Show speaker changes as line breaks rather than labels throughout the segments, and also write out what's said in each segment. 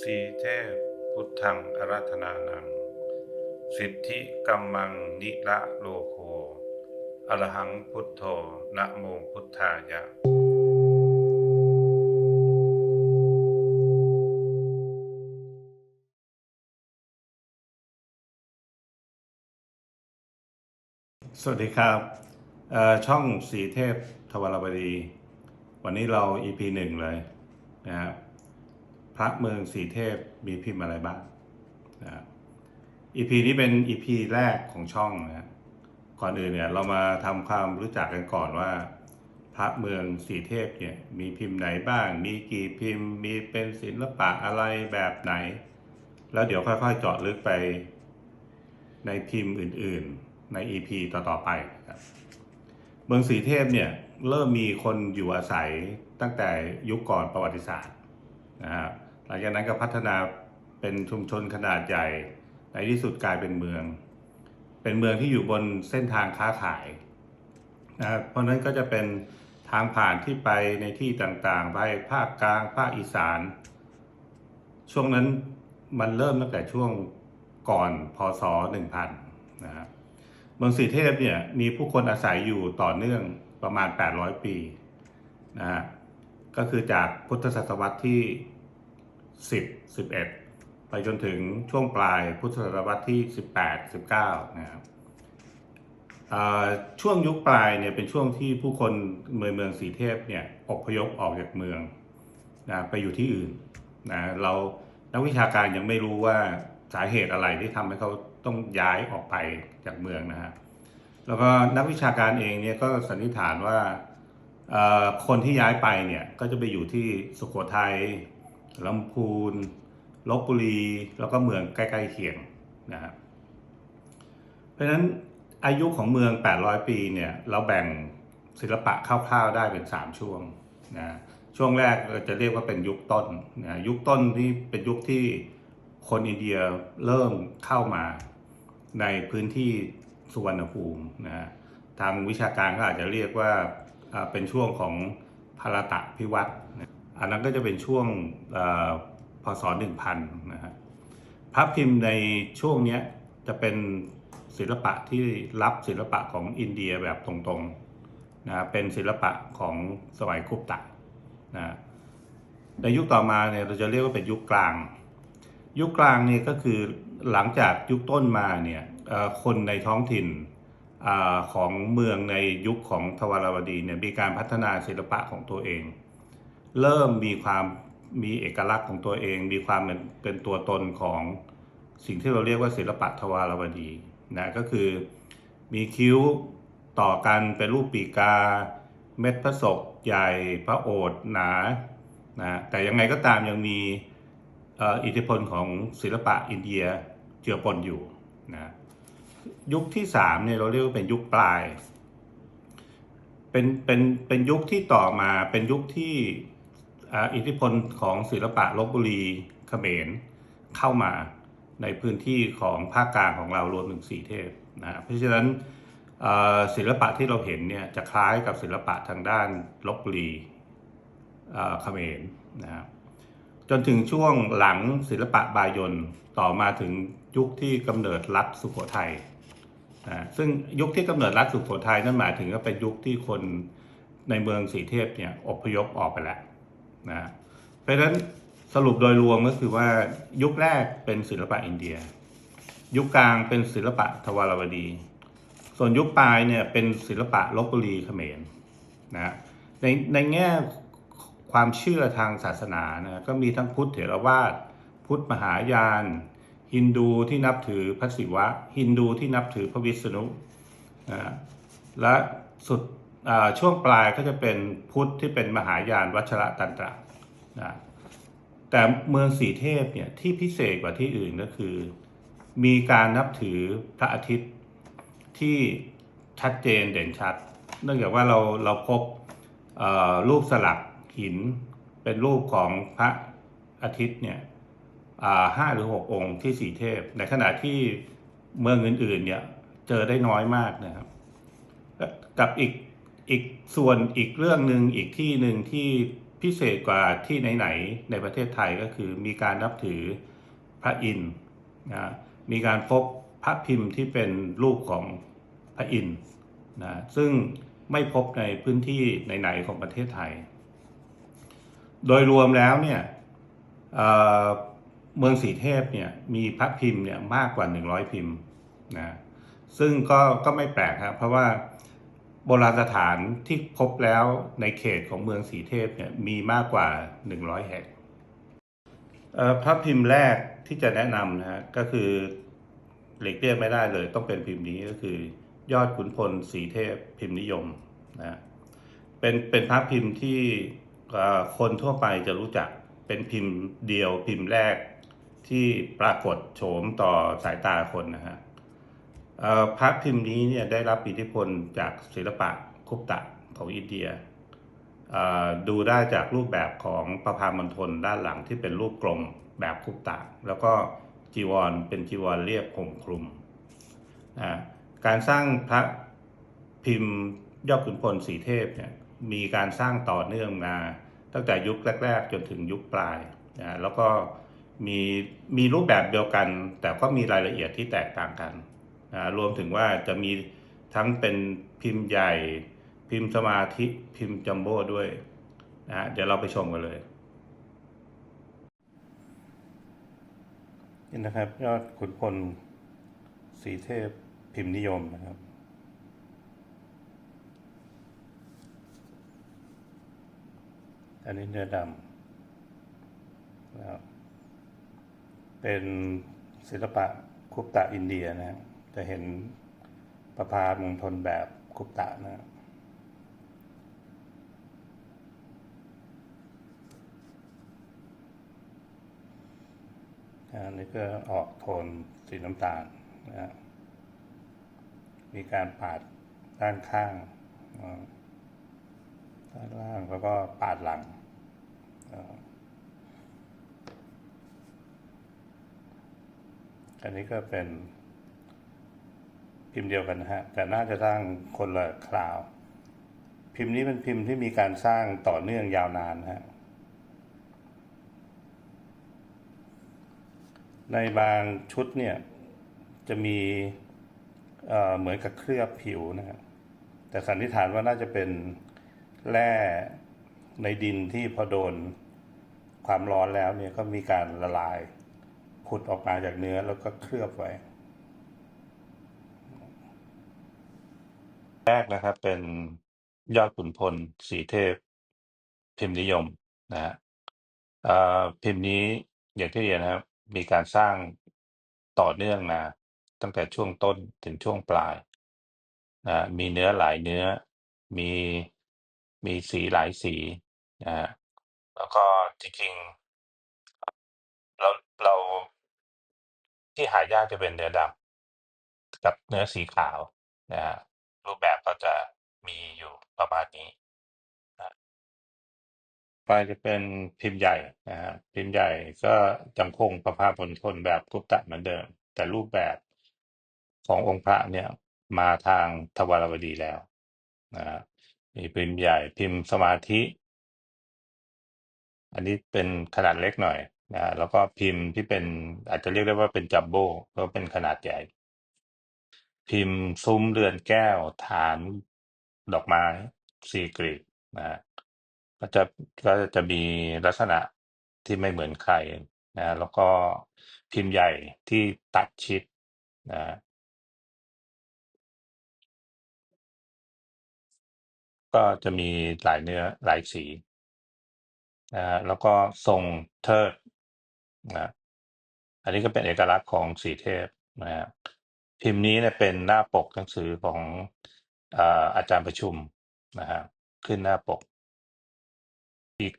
สีเทพ พุทธังอาราธนานัง สิทธิกัมมังนิละโลโคอรหังพุทโธนะโมพุทธายะสวัสดีครับ ช่องสีเทพทวารบดี วันนี้เรา EP หนึ่งเลยนะครับ พระเมืองสีเทพมีพิมพ์อะไรบ้างนะครับ EP นี้เป็น EP แรกของช่องนะก่อนอื่นเนี่ยเรามาทำความรู้จักกันก่อนว่า พระเมืองสีเทพเนี่ยมีพิมพ์ไหนบ้าง มีกี่พิมพ์ มีเป็นศิลปะอะไรแบบไหน แล้วเดี๋ยวค่อยๆเจาะลึกไปในพิมพ์อื่นๆใน EP ต่อๆไปครับเมืองสีเทพเนี่ยเริ่มมีคนอยู่อาศัยตั้งแต่ยุคก่อนประวัติศาสตร์ นะครับหลังจากนั้นก็พัฒนาเป็นชุมชนขนาดใหญ่ ในที่สุดกลายเป็นเมือง เป็นเมืองที่อยู่บนเส้นทางค้าขายนะเพราะนั้นก็จะเป็นทางผ่านที่ไปในที่ต่างๆ ไปภาคกลางภาคอีสาน ช่วงนั้นมันเริ่มตั้งแต่ช่วงก่อนพศ 1000 นะครับเมืองสีเทพเนี่ยมีผู้คนอาศัยอยู่ต่อเนื่องประมาณ 800 ปีนะฮะ ก็คือจากพุทธศตวรรษที่ 10 11 ไปจนถึงช่วงปลายพุทธศตวรรษที่ 18 19นะครับช่วงยุคปลายเนี่ยเป็นช่วงที่ผู้คนเมืองเมืองสีเทพเนี่ยอพยพออกจากเมืองนะไปอยู่ที่อื่นนะเรานักวิชาการยังไม่รู้ว่าสาเหตุอะไรที่ทำให้เขาต้องย้ายออกไปจากเมืองนะฮะแล้วก็นักวิชาการเองเนี่ยก็สันนิษฐานว่า คนที่ย้ายไปเนี่ยก็จะไปอยู่ที่สุโขทัยลำพูนลบบุรี แล้วก็เมืองใกล้ๆเคียงนะครับเพราะฉะนั้นอายุของเมือง 800 ปีเนี่ยเราแบ่งศิลปะคร่าวๆได้เป็น 3 ช่วงนะช่วงแรกเราจะเรียกว่าเป็นยุคต้นนะยุคต้นที่เป็นยุคที่คนอินเดียเริ่มเข้ามาในพื้นที่สุวรรณภูมินะทางวิชาการก็อาจจะเรียกว่า เป็นช่วงของพารตะพิวัตรอันนั้นก็จะเป็นช่วงอพศ1000นะฮะพระพิมพ์ในช่วงนี้จะเป็นศิลปะที่รับศิลปะของอินเดียแบบตรงๆนะเป็นศิลปะของสมัยคุปตะนะในยุคต่อมาเนี่ยเราจะเรียกว่าเป็นยุคกลาง ยุคกลางนี่ก็คือหลังจากยุคต้นมาเนี่ยคนในท้องถิ่น อของเมืองในยุคของทวารวดีเนี่ยมีการพัฒนาศิลปะของตัวเอง เริ่มมีความมีเอกลักษณ์ของตัวเอง มีความเป็นเป็นตัวตนของสิ่งที่เราเรียกว่าศิลปะทวารวดีนะก็คือมีคิ้วต่อกันเป็นรูปปีกา เม็ดพระศกใหญ่พระโอษฐ์หนานะแต่ยังไงก็ตามยังมีอิทธิพลของศิลปะอินเดียเจือปนอยู่นะ ยุคที่สามเนี่ยเราเรียกว่าเป็นยุคปลาย เป็นเป็นเป็นยุคที่ต่อมาเป็นยุคที่อ,อิทธิพลของศิลปะลบบุรีเขมรเข้ามาในพื้นที่ของภาคกลางของเรารวมถึงสีเทพนะเพราะฉะนั้นศิลปะที่เราเห็นเนี่ยจะคล้ายกับศิลปะทางด้านลบบุรีเอ่อเขมรนะครับจนถึงช่วงหลังศิลปะบายนต่อมาถึงยุคที่กำเนิดรัฐสุโขทัย นะซึ่งยุคที่กำเนิดรัฐสุโขทัยนั่นหมายถึงว่าเป็นยุคที่คนในเมืองสีเทพเนี่ยอพยพออกไปแล้วนะเพราะฉะนั้นสรุปโดยรวมก็คือว่ายุคแรกเป็นศิลปะอินเดีย ยุคกลางเป็นศิลปะทวารวดี ส่วนยุคปลายเนี่ยเป็นศิลปะลบบุรีเขมรนะในในแง่ความเชื่อทางศาสนานะก็มีทั้งพุทธเถรวาทพุทธมหายาน ฮินดูที่นับถือพระศิวะ ฮินดูที่นับถือพระวิษณุนะและสุดช่วงปลายก็จะเป็นพุทธที่เป็นมหายานวัชระตันตระนะแต่เมืองสีเทพเนี่ยที่พิเศษกว่าที่อื่นก็คือ มีการนับถือพระอาทิตย์ที่ชัดเจนเด่นชัด เนื่องจากว่าเราเราพบรูปสลักหินเป็นรูปของพระอาทิตย์เนี่ย ห้าหรือหกองค์ที่สีเทพ ในขณะที่เมืองอื่นๆเนี่ยเจอได้น้อยมากนะครับ กับอีกอีกส่วนอีกเรื่องหนึ่งอีกที่หนึ่งที่พิเศษกว่าที่ไหนๆในประเทศไทยก็คือมีการนับถือพระอินทร์นะมีการพบพระพิมพ์ที่เป็นรูปของพระอินทร์นะซึ่งไม่พบในพื้นที่ไหนๆของประเทศไทย โดยรวมแล้วเนี่ย เมืองสีเทพเนี่ยมีพระพิมพ์เนี่ยมากกว่า 100 พิมพ์นะซึ่งก็ก็ไม่แปลกครับเพราะว่าโบราณสถานที่พบแล้วในเขตของเมืองสีเทพเนี่ยมีมากกว่า 100 แห่งเอ่อพระพิมพ์แรกที่จะแนะนำนะฮะก็คือหลีกเลี่ยงไม่ได้เลย ต้องเป็นพิมพ์นี้ก็คือยอดขุนพลสีเทพพิมพ์นิยมนะเป็นเป็นพระพิมพ์ที่คนทั่วไปจะรู้จักเป็นพิมพ์เดียวพิมพ์แรก ที่ปรากฏโฉมต่อสายตาคนนะฮะพระพิมพ์นี้เนี่ยได้รับอิทธิพลจากศิลปะคุปตะของอินเดีย ดูได้จากรูปแบบของประพามณฑลด้านหลังที่เป็นรูปกลมแบบคุปตะ แล้วก็จีวรเป็นจีวรเรียบห่มคลุมอ่าการสร้างพระพิมพ์ยอดขุนพลสีเทพเนี่ยมีการสร้างต่อเนื่องมาตั้งแต่ยุคแรก ๆ จนถึงยุคปลายนะแล้วก็ มีมีรูปแบบเดียวกัน แต่ก็มีรายละเอียดที่แตกต่างกันนะรวมถึงว่าจะมีทั้งเป็นพิมพ์ใหญ่ พิมพ์สมาธิพิมพ์จัมโบ้ด้วยนะเดี๋ยวเราไปชมกันเลยนี่นะครับ ยอดขุนพลสีเทพพิมพ์นิยมนะครับอันนี้เนื้อดำนะครับ เป็นศิลปะคุปตะอินเดียนะจะเห็นประพามงทนแบบคุปตะนะครับอันนี้ก็ออกโทนสีน้ำตาลนะมีการปาดด้านข้างด้านล่างแล้วก็ปาดหลัง อันนี้ก็เป็นพิมพ์เดียวกันนะฮะ แต่น่าจะสร้างคนละคราว พิมพ์นี้เป็นพิมพ์ที่มีการสร้างต่อเนื่องยาวนานนะฮะ ในบางชุดเนี่ย จะมีเเหมือนกับเคลือบผิวนะครับแต่สันนิษฐานว่าน่าจะเป็นแร่ในดินที่พอโดนความร้อนแล้วเนี่ยก็มีการละลาย ผุดออกมาจากเนื้อแล้วก็เคลือบไว้ แรกนะครับ เป็นยอดขุนพลสีเทพ พิมพ์นิยมนะฮะเอ่อพิมพ์นี้อย่างที่เรียนนะครับ มีการสร้างต่อเนื่องมาตั้งแต่ช่วงต้นถึงช่วงปลายนะมีเนื้อหลายเนื้อ มีมีสีหลายสีนะฮะแล้วก็จริงๆเราเรา ที่หายากจะเป็นเนื้อดำกับเนื้อสีขาวนะฮะรูปแบบก็จะมีอยู่ประมาณนี้ไปจะเป็นพิมพ์ใหญ่นะฮะพิมพ์ใหญ่ก็ยังคงประภาพลทนแบบกุปตะเหมือนเดิม แต่รูปแบบขององค์พระเนี่ยมาทางทวารวดีแล้วนะฮะมีพิมพ์ใหญ่พิมพ์สมาธิ อันนี้เป็นขนาดเล็กหน่อย นะฮะแล้วก็พิมพ์ที่เป็นอาจจะเรียกได้ว่าเป็นจัมโบ้ก็เป็นขนาดใหญ่ พิมพ์ซุ้มเรือนแก้วฐานดอกไม้สีกลีนะฮะก็จะก็จะมีลักษณะที่ไม่เหมือนใครนะแล้วก็พิมพ์ใหญ่ที่ตัดชิดนะก็จะมีหลายเนื้อหลายสีนะฮะแล้วก็ทรงเทิด นะอันนี้ก็เป็นเอกลักษณ์ของสีเทพนะฮะพิมพ์นี้เนี่ยเป็นหน้าปกหนังสือของอ่าอาจารย์ประชุมนะฮะขึ้นหน้าปก อีก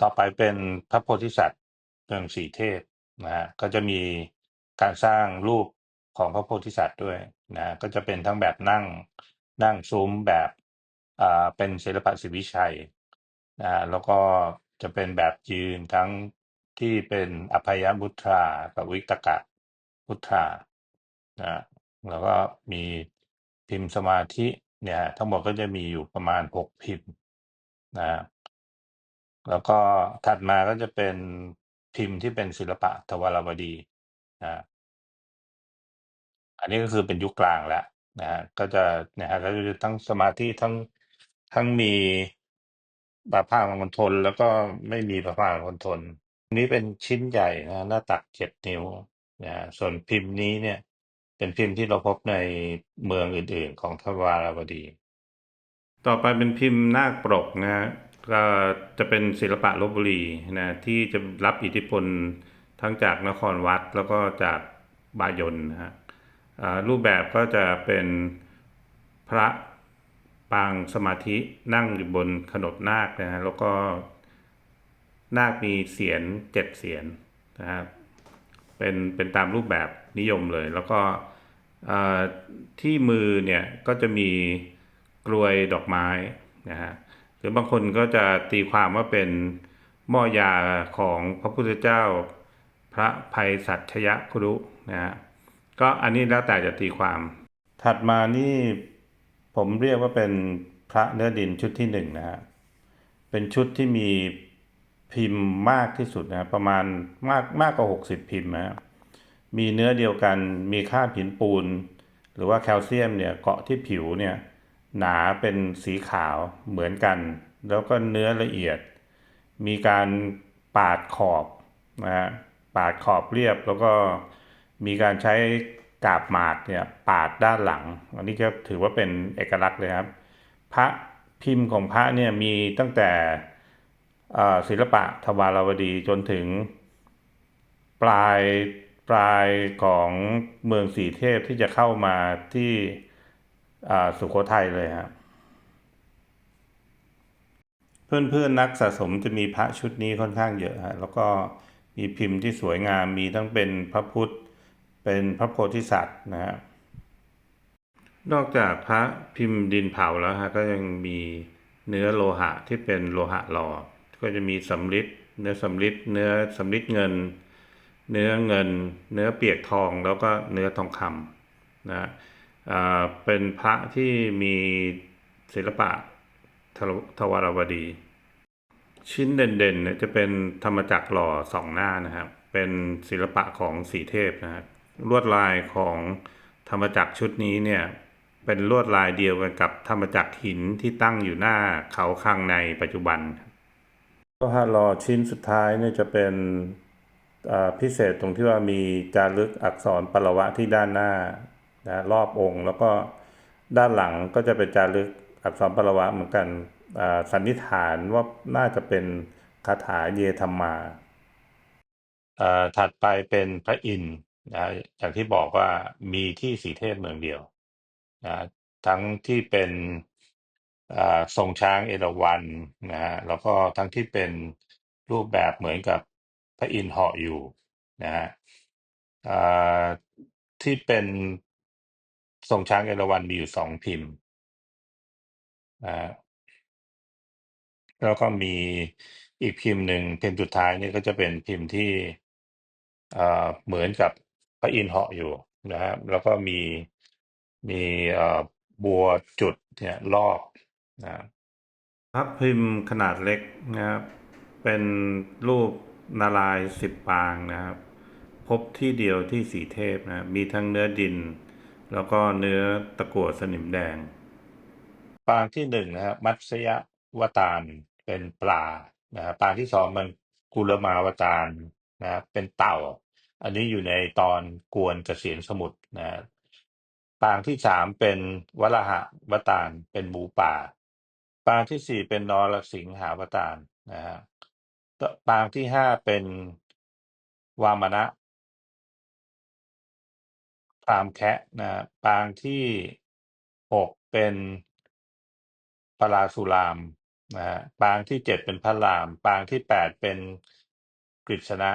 ต่อไปเป็นพระโพธิสัตว์เมืองสีเทพนะฮะก็จะมีการสร้างรูปของพระโพธิสัตว์ด้วยนะก็จะเป็นทั้งแบบนั่งนั่งซุ้มแบบอ่าเป็นศิลปะศิวิชัยนะฮะแล้วก็จะเป็นแบบยืนทั้ง ที่เป็นอภัยมุทรากับวิตกะมุทรานะแล้วก็มีพิมพ์สมาธิเนี่ยทั้งหมดก็จะมีอยู่ประมาณหกพิมพ์นะแล้วก็ถัดมาก็จะเป็นพิมพ์ที่เป็นศิลปะทวารวดีนะ อันนี้ก็คือเป็นยุคกลางแล้วนะฮะก็จะนะฮะก็จะทั้งสมาธิทั้งทั้งมีประภาคคอนโทรลแล้วก็ไม่มีประภาคคอนโทรล อันนี้เป็นชิ้นใหญ่นะหน้าตักเจ็ดนิ้วนะฮะส่วนพิมพ์นี้เนี่ย เป็นพิมพ์ที่เราพบในเมืองอื่นๆ ของทวารวดี ต่อไปเป็นพิมพ์นาคปรกนะฮะก็จะเป็นศิลปะลบบุรีนะที่จะรับอิทธิพลทั้งจากนครวัดแล้วก็จากบายนนะฮะอ่ารูปแบบก็จะเป็นพระปางสมาธินั่งอยู่บนขนบนาคนะฮะแล้วก็ นาคมีเสียนเจ็ดเสียนนะครับเป็นเป็นตามรูปแบบนิยมเลย แล้วก็ที่มือเนี่ยก็จะมีกลวยดอกไม้นะฮะหรือบางคนก็จะตีความว่าเป็นหม้อยาของพระพุทธเจ้าพระภัยสัชยครุนะฮะก็อันนี้แล้วแต่จะตีความ ถัดมานี่ผมเรียกว่าเป็นพระเนื้อดินชุดที่หนึ่งนะฮะเป็นชุดที่มี พิมพ์มากที่สุดนะประมาณมากมากกว่า 60 พิมพ์นะมีเนื้อเดียวกันมีค่าบหินปูน หรือว่าแคลเซียมเนี่ยเกาะที่ผิวเนี่ยหนาเป็นสีขาวเหมือนกัน แล้วก็เนื้อละเอียด มีการปาดขอบนะฮะปาดขอบเรียบแล้วก็มีการใช้กาบหมากเนี่ยปาดด้านหลัง อันนี้ก็ถือว่าเป็นเอกลักษณ์เลยครับ พระพิมพ์ของพระเนี่ยมีตั้งแต่ ศิลปะทวารวดีจนถึง ปลายปลายของเมืองสีเทพที่จะเข้ามาที่สุโขทัยเลยครับเพื่อนๆนักสะสมจะมีพระชุดนี้ค่อนข้างเยอะฮะแล้วก็มีพิมพ์ที่สวยงามมีทั้งเป็นพระพุทธ เป็นพระโพธิสัตว์นะฮะนอกจากพระพิมพ์ดินเผาแล้วฮะก็ยังมีเนื้อโลหะที่เป็นโลหะหล่อ ก็จะมีสำริดเนื้อสำริดเนื้อสำริดเงิน เนื้อเงิน เนื้อเปียกทองแล้วก็เนื้อทองคำนะอ่าเป็นพระที่มีศิลปะทวทวารวดี ชิ้นเด่นๆเนี่ยจะเป็นธรรมจักรหล่อสองหน้านะครับ เป็นศิลปะของสีเทพนะครับลวดลายของธรรมจักรชุดนี้เนี่ยเป็นลวดลายเดียวกันกับธรรมจักรหินที่ตั้งอยู่หน้าเขาข้างในปัจจุบัน ก็ฮะหล่อชิ้นสุดท้ายเนี่ยจะเป็นพิเศษตรงที่ว่ามีจารึกอักษรปรวะที่ด้านหน้านะรอบองค์ แล้วก็ด้านหลังก็จะเป็นจารึกอักษรปรวะเหมือนกันสันนิษฐานว่าน่าจะเป็นคาถาเยธรรมาถัดไปเป็นพระอินทร์นะอย่างที่บอกว่ามีที่สีเทพเมืองเดียวนะทั้งที่เป็น อ่าทรงช้างเอราวัณนะฮะแล้วก็ทั้งที่เป็นรูปแบบเหมือนกับพระอินทร์เหาะอยู่นะฮะอ่าที่เป็นทรงช้างเอราวัณมีอยู่สองพิมพ์นะฮะแล้วก็มีอีกพิมพ์หนึ่งพิมพ์สุดท้ายนี่ก็จะเป็นพิมพ์ที่เอ่อเหมือนกับพระอินทร์เหาะอยู่นะครับแล้วก็มีมีเอ่อบัวจุดเนี่ยรอบ นะครับพิมพ์ขนาดเล็กนะครับ เป็นรูปนารายณ์สิบปางนะครับ พบที่เดียวที่สีเทพนะมีทั้งเนื้อดิน แล้วก็เนื้อตะกั่วสนิมแดง ปางที่หนึ่งนะครับมัตสยวตารเป็นปลานะครับปางที่สองมันกุลมาวตารนะครับเป็นเต่า อันนี้อยู่ในตอนกวนเกษียณสมุทรนะปางที่สามเป็นวลหะวตารเป็นหมูป่า ปางที่สี่เป็นนรสิงหาวตารนะฮะปางที่ห้าเป็นวามนะพราหมณ์แคะนะปางที่หกเป็นปราสุรามนะฮะปางที่เจ็ดเป็นพระราม ปางที่แปดเป็นกฤษณะ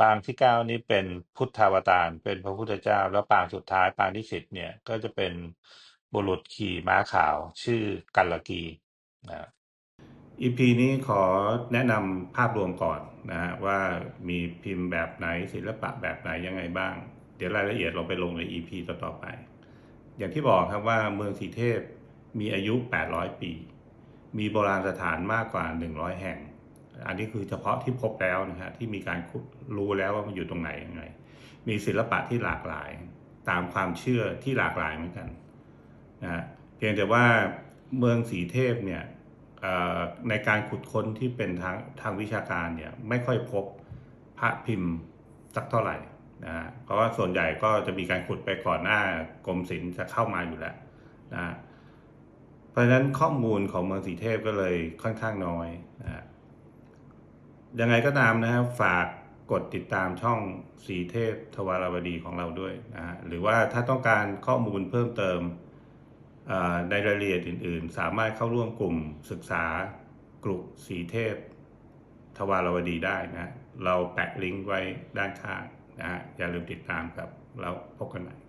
ปางที่เก้านี้เป็นพุทธาวตารเป็นพระพุทธเจ้า แล้วปางสุดท้ายปางที่สิบเนี่ยก็จะเป็น บุรุษขี่ม้าขาว ชื่อกัลลกีนะ EP นี้ขอแนะนำภาพรวมก่อนนะฮะว่ามีพิมพ์แบบไหนศิลปะแบบไหนยังไงบ้าง เดี๋ยวรายละเอียดเราไปลงใน EP ต่อๆไป อย่างที่บอกครับว่าเมืองสีเทพมีอายุ 800 ปี มีโบราณสถานมากกว่า 100 แห่ง อันนี้คือเฉพาะที่พบแล้วนะฮะที่มีการรู้แล้วว่ามันอยู่ตรงไหนยังไง มีศิลปะที่หลากหลาย ตามความเชื่อที่หลากหลายเหมือนกัน นะเพียงแต่ว่าเมืองสีเทพเนี่ยในการขุดค้นที่เป็นทางทางวิชาการเนี่ยไม่ค่อยพบพระพิมพ์สักเท่าไหร่นะเพราะว่าส่วนใหญ่ก็จะมีการขุดไปก่อนหน้ากรมศิลป์จะเข้ามาอยู่แล้วนะเพราะฉะนั้นข้อมูลของเมืองสีเทพก็เลยค่อนข้างน้อยนะยังไงก็ตามนะครับฝากกดติดตามช่องสีเทพทวารวดีของเราด้วยนะฮะหรือว่าถ้าต้องการข้อมูลเพิ่มเติม ในรายละเอียดอื่น ๆ สามารถเข้าร่วมกลุ่มศึกษากลุ่มสีเทพ ทวารวดีได้นะ เราแปะลิงก์ไว้ด้านข้างนะฮะอย่าลืมติดตามครับ แล้วพบกันใหม่